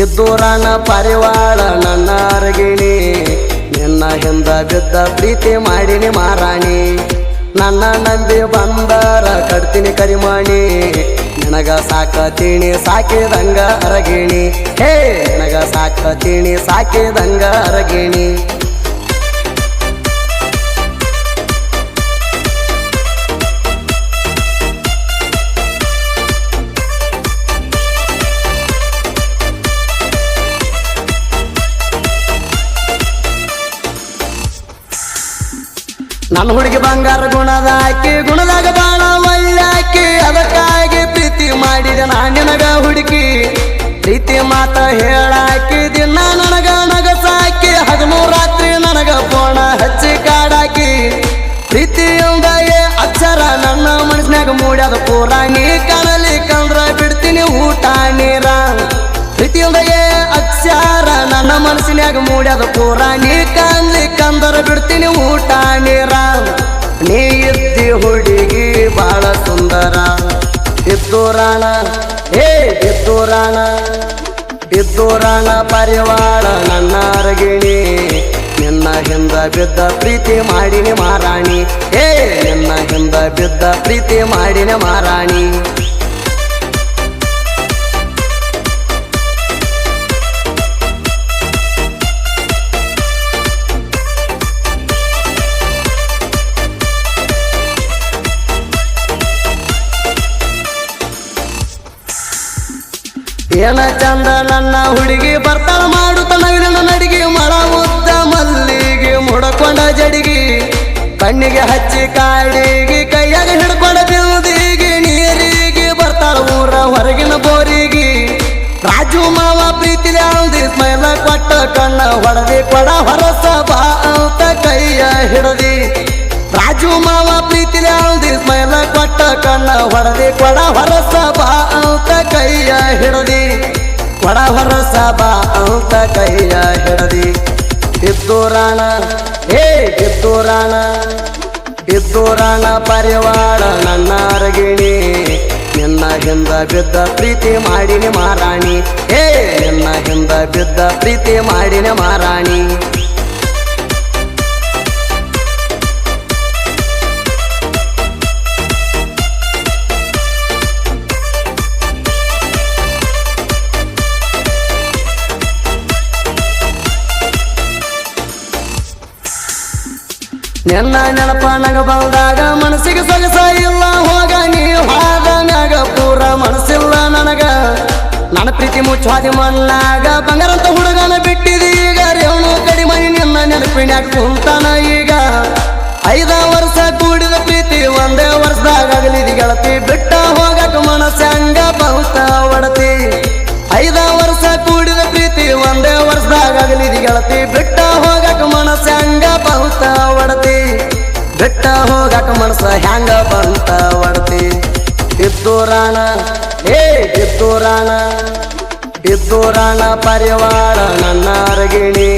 ಇದ್ದೂರನ ಪರಿವಾಳ ನನ್ನ ಅರಗಿಣಿ ನಿನ್ನ ಹಿಂದ ಬಿದ್ದ ಪ್ರೀತಿ ಮಾಡಿನಿ ಮಾರಾಣಿ ನನ್ನ ನಂಬಿ ಬಂದರ ಕಡ್ತೀನಿ ಕರಿಮಾಣಿ. ನಿನಗ ಸಾಕತೀನಿ ಸಾಕಿದಂಗ ಅರಗಿಣಿ. ಹೇ, ನಿನಗ ಸಾಕತೀನಿ ಸಾಕಿದಂಗ ಅರಗಿಣಿ. ನನ್ನ ಹುಡುಗಿ ಬಂಗಾರ ಗುಣದ ಆಕಿ, ಗುಣದಾಗ ಬಾಳ ಒಳ್ಳಾಕಿ ಅದಕ್ಕಾಗಿ ಪ್ರೀತಿ ಮಾಡಿದ ನಾ ನಿನಗ ಹುಡುಕಿ ಪ್ರೀತಿ ಮಾತ ಹೇಳಾಕಿ ದಿನ ನನಗ ನಗಸಾಕಿ. ಹಗಲು ರಾತ್ರಿ ನನಗ ಪೋಣ ಹಚ್ಚಿ ಕಾಡಾಕಿ. ಪ್ರೀತಿ ಏ ಅಕ್ಷರ ನನ್ನ ಮನಸ್ಸಿನಾಗ ಮೂಡ್ಯಾದ ಪೂರ. ನೀ ಕಾಣಲಿ ಕಂದ್ರ ಬಿಡ್ತೀನಿ ಊಟ, ನೀರ. ಪ್ರೀತಿ ಅಕ್ಷರ ನನ್ನ ಮನಸ್ಸಿನಾಗ ಮೂಡ್ಯದ ಪೂರ. ನೀ ಕಾಣ್ಲಿ ಕಂದರ ಬಿಡ್ತೀನಿ ಊಟ ನೀರ ನೀ ಇದ್ದಿ ಹುಡುಗಿ ಬಾಳ ಸುಂದರ. ಇದ್ದೂರಾಣ ಹೇ ಇದ್ದೂರಾಣ ಇದ್ದೂರಾಣ ಪರಿವಾಳ ನನ್ನ ಅರಗಿಣಿ. ನಿನ್ನ ಹಿಂದ ಬಿದ್ದ ಪ್ರೀತಿ ಮಾಡಿನಿ ಮಾರಾಣಿ ಹೇ ನಿನ್ನ ಹಿಂದ ಬಿದ್ದ ಪ್ರೀತಿ ಮಾಡಿನಿ ಮಾರಾಣಿ ಏನ ಚಂದ ನನ್ನ ಹುಡುಗಿ ಬರ್ತಾಳ ಮಾಡುತ್ತ ನವಿಲಿನ ನಡಿಗೆ ಮಳ ಉದ್ದ ಮಲ್ಲಿಗೆ ಮುಡಕೊಂಡ ಜಡಿಗಿ. ಕಣ್ಣಿಗೆ ಹಚ್ಚಿ ಕಾಡಿಗೆ, ಕೈಯಾಗ ಹಿಡ್ಕೊಂಡ ಬಿಲ್ದಿಗೆ ನೀರಿಗೆ ಬರ್ತಾಳ ಊರ ಹೊರಗಿನ ಬೋರಿಗೆ. ರಾಜು ಮಾವ ಪ್ರೀತಿ ಸ್ಮೈಲ ಕೊಟ್ಟ ಕಣ್ಣ ಹೊಡೆದಿ ಕೊಡ ಹೊರಸ ಬಾ ಅಂತ ಕೈಯ ಹಿಡದಿ. ರಾಜು ಮಾವ ಪ್ರೀತಿ ಅಲ್ದಿ ಸ್ಮೈಲ ಕೊಟ್ಟ ಕಣ್ಣ ಹೊಡೆದಿ, ಕೊಡ ಹೊರಸ ಬಾ ಅಂತ ಕೈಯ ಹಿಡದಿ. ಕೊಡ ಹೊರಸ ಬಾ ಅಂತ ಕೈಯ ಹಿಡದಿ. ಇದ್ದೂರಾಣ ಹೇ ಇದ್ದೂರಾಣ ಇದ್ದೂರಾಣ ಪರಿವಾರ ನನ್ನ ಅರಗಿಣಿ. ನಿನ್ನ ಹಿಂದ ಬಿದ್ದ ಪ್ರೀತಿ ಮಾಡಿನಿ ಮಾರಾಣಿ ಹೇ ನಿನ್ನ ಹಿಂದ ಬಿದ್ದ ಪ್ರೀತಿ ಮಾಡಿನಿ ಮಾರಾಣಿ ನಿನ್ನ ನೆನಪ ನಗ ಬಂದಾಗ ಮನಸ್ಸಿಗೆ ಸೊಗಸ ಇಲ್ಲ, ಹೋಗ ನೀ ಹಾದ ಮ್ಯಾಗ ಪೂರ ಮನಸ್ಸಿಲ್ಲ ನನಗ. ನನ್ನ ಪ್ರೀತಿ ಮುಚ್ಚಾದಿ ಮಣ್ಣಾಗ ಬಂಗಾರಂತ ಹುಡುಗನ ಬಿಟ್ಟಿದಿ ಈಗ ರೇವನು ಕಡಿಮೆ ನಿನ್ನ ನೆನಪಿನ್ಯಾಗ ಕುಂತಾನ ಈಗ. ಐದ ವರ್ಷ ಕೂಡಿದ ಪ್ರೀತಿ ಒಂದೇ ವರ್ಷದಾಗ ಆಗಲಿದಿ ಗೆಳತಿ, ಬಿಟ್ಟ ಹೋಗಕ ಮನಸ್ಸಂಗ ಬಹುತ ಒಡತಿ. ಐದ ವರ್ಷ ಕೂಡಿದ ಪ್ರೀತಿ ಒಂದೇ ವರ್ಷದಾಗ ಅಗಲಿದಿ ಗೆಳತಿ ಮನಸ್ಸ ಹ್ಯಾಂಗ ಬಂತ ಒಡತಿ ಇದ್ದೂರಾಣ ಏ ಇದ್ದೂರಾಣ ಇದ್ದೂರಾಣ ಪರಿವಾರ ನನ್ನ ಅರಗಿಣಿ.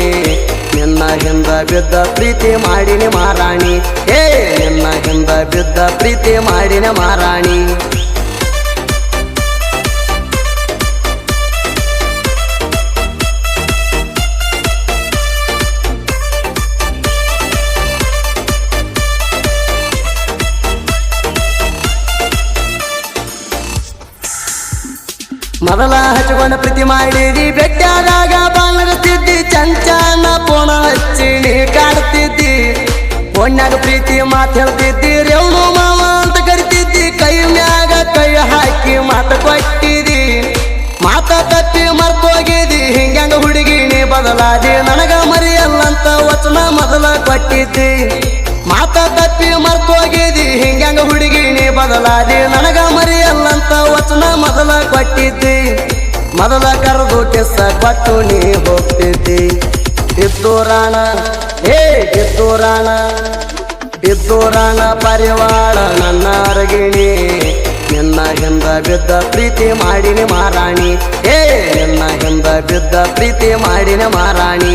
ನಿನ್ನ ಹಿಂದ ಬಿದ್ದ ಪ್ರೀತಿ ಮಾಡಿನಿ ಮಾರಾಣಿ ಏ ನಿನ್ನ ಹಿಂದ ಬಿದ್ದ ಪ್ರೀತಿ ಮಾಡಿನ ಮಾರಾಣಿ ಮೊದಲ ಹಚ್ಕೊಂಡ ಪ್ರೀತಿ ಮಾಡಿದಿ ಬೆಟ್ಟಾದಾಗ ಬಾಳಗತ್ತಿದ್ದಿ ಚಂಚನ ಪೋಣ ಹಚ್ಚಿ ನೀ ಕಾಡ್ತಿದ್ದಿ. ಪೋಣ್ಯಾಗ ಪ್ರೀತಿ ಮಾತು ಹೇಳ್ತಿದ್ದಿ. ರೇವಣು ಮಾವ ಅಂತ ಕರಿತಿದ್ದಿ. ಕೈ ಮ್ಯಾಗ ಕೈ ಹಾಕಿ ಮಾತು ಕೊಟ್ಟಿದಿ ಮಾತ ತಪ್ಪಿ ಮರ್ತೋಗಿದಿ ಹಿಂಗ್ಯಾಂಗ ಹುಡುಗಿ ನೀ ಬದಲಾದಿ. ನನಗ ಮರಿಯಲ್ಲಂತ ವಚನ ಮೊದಲ ಕೊಟ್ಟಿದ್ದಿ. ಮಾತ ತಪ್ಪಿ ಮರ್ತೋಗಿದಿ, ಹಿಂಗ್ಯಾಂಗ ಹುಡುಗಿ ನೀ ಬದಲಾದಿ. ನನಗ ಮರಿಯಲ್ಲಂತ ವಚನ ಮೊದಲ ಕೊಟ್ಟಿದ್ದಿ. ಮೊದಲ ಕರೆದು ಕೆಸ ಕೊಟ್ಟು ನೀ ಹೋಗ್ತಿದ್ದಿ. ಇದ್ದೂರಾಣ ಏ ಇದ್ದೂರಾಣ ಇದ್ದೂರಾಣ ಪರಿವಾಳ ನನ್ನ ಅರಗಿಣಿ. ನಿನ್ನ ಹಿಂದ ಬಿದ್ದ ಪ್ರೀತಿ ಮಾಡಿನಿ ಮಾರಾಣಿ ಏ ನಿನ್ನ ಹಿಂದ ಬಿದ್ದ ಪ್ರೀತಿ ಮಾಡಿನಿ ಮಾರಾಣಿ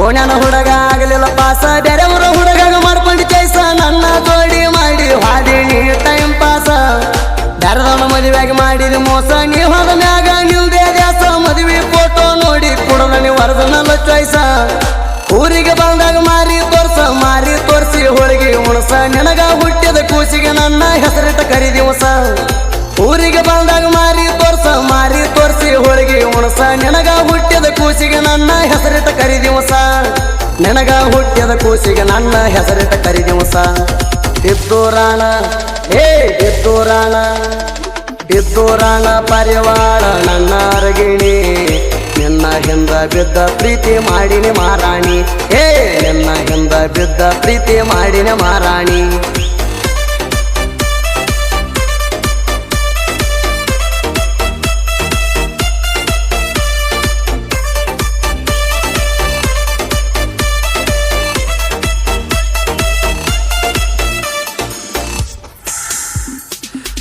ಓಣ್ಯಾನ ಹುಡುಗ ಆಗಲಿಲ್ಲ ಪಾಸ, ಬೇರೆಯವರ ಹುಡುಗ ಮಾಡ್ಕೊಂಡು ಚೈಸ, ನನ್ನ ಜೋಡಿ ಮಾಡಿ ಹಾದಿನಿ ಟೈಮ್ ಪಾಸ ಬೇರೆದವನ ಮದುವೆಗೆ ಮಾಡಿದ ಮೋಸ ನೀ ಹೋದ ಮ್ಯಾಗ ನಿಲ್ದೇ ದ್ಯಾಸ. ಮದುವೆ ಫೋಟೋ ನೋಡಿ ಕೊಡದ ನೀವು ವರದನಲ್ಲ ಚಾಯ್ಸ ಊರಿಗೆ ಬಂದಾಗ ಮಾರಿ ತೋರ್ಸ, ಮಾರಿ ತೋರ್ಸಿ ಹೋಳಿಗೆ ಉಣಸ. ನಿನಗ ಹುಟ್ಟಿದ ಕೂಸಿಗೆ ನನ್ನ ಹೆಸರಿಟ್ಟ ಕರಿದಿವಸ ಊರಿಗೆ ಬಂದಾಗ ಮಾರಿ ತೋರ್ಸ, ಮಾರಿ ತೋರ್ಸಿ ಹೋಳಿಗೆ ಉಣಸ. ನಿನಗ ಹುಟ್ಟಿದ ಕೂಸಿಗೆ ನನ್ನ ಹೆಸರಿಟ್ಟ ಕರಿದಿವಸ ನಿನಗ ಹುಟ್ಟಿದ ಕೂಸಿಗೆ ನನ್ನ ಹೆಸರಿಟ್ಟ ಕರಿದಿವಸ ಬಿದ್ದೂರಾಣ ಹೇ ಬಿದ್ದೂರಾಣ ಬಿದ್ದೂರಾಣ ಪರಿವಾಳ ನನ್ನ ಅರಗಿಣಿ. ನಿನ್ನ ಹಿಂದ ಬಿದ್ದ ಪ್ರೀತಿ ಮಾಡಿನಿ ಮಾರಾಣಿ ಹೇ ನಿನ್ನ ಹಿಂದ ಬಿದ್ದ ಪ್ರೀತಿ ಮಾಡಿನಿ ಮಾರಾಣಿ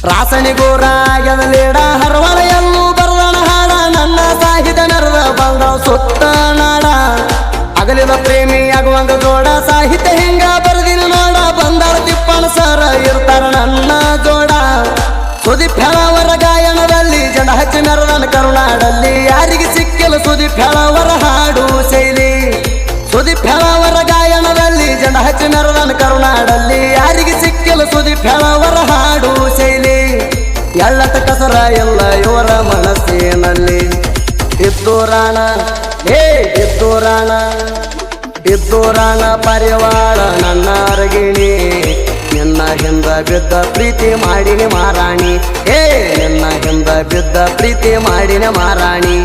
ರಾಸನಿಗೂರ ಗೆದಲೀಡ ಹರವಲೆಯಲ್ಲೂ ಎಲ್ಲೂ ಬರದಣ ಹಾಡ, ನನ್ನ ಸಾಹಿತ ನರದ ಬಂದ ಸುತ್ತ ನಾಡ. ಅಗಲಿದ ಪ್ರೇಮಿ ಆಗುವಂಗ ಜೋಡ, ಸಾಹಿತ್ಯ ಹಿಂಗ ಬರ್ದಿನ ನೋಡ. ಬಂದಾಳ ತಿಪ್ಪಣ ಸರ ಇರ್ತಾರ ನನ್ನ ಜೋಡ. ಸುದೀಪ್ ಹೆಳವರ ಗಾಯನದಲ್ಲಿ, ಜನ ಹಚ್ಚಿ ಮೆರದನ ಕರುನಾಡಲ್ಲಿ, ಯಾರಿಗೆ ಸಿಕ್ಕಿಲ್ಲ ಸುದೀಪ್ ಹೆಳವರ ಹಾಡು ಶೈಲಿ. ಸುದೀಪ್ ಹೆಳವರ ಗಾಯನದಲ್ಲಿ, ಜನ ಹಚ್ಚಿ ಮೆರದನ ಕರುನಾಡಲ್ಲಿ, ಯಾರಿಗೆ ಸಿಕ್ಕಿಲ್ಲ ಸುದೀಪ್ ಹಾಡು ಕಸರ ಎಲ್ಲ ಇವರ ಮನಸ್ಸಿನಲ್ಲಿ. ಬಿದ್ದೂರಾಣ ಹೇ ಬಿದ್ದೂರಾಣ ಬಿದ್ದೂರಾಣ ಪರಿವಾಳ ನನ್ನ ಅರಗಿಣಿ. ನಿನ್ನ ಹಿಂದ ಬಿದ್ದ ಪ್ರೀತಿ ಮಾಡಿನಿ ಮಾರಾಣಿ ಹೇ ನಿನ್ನ ಹಿಂದ ಬಿದ್ದ ಪ್ರೀತಿ ಮಾಡಿನ ಮಾರಾಣಿ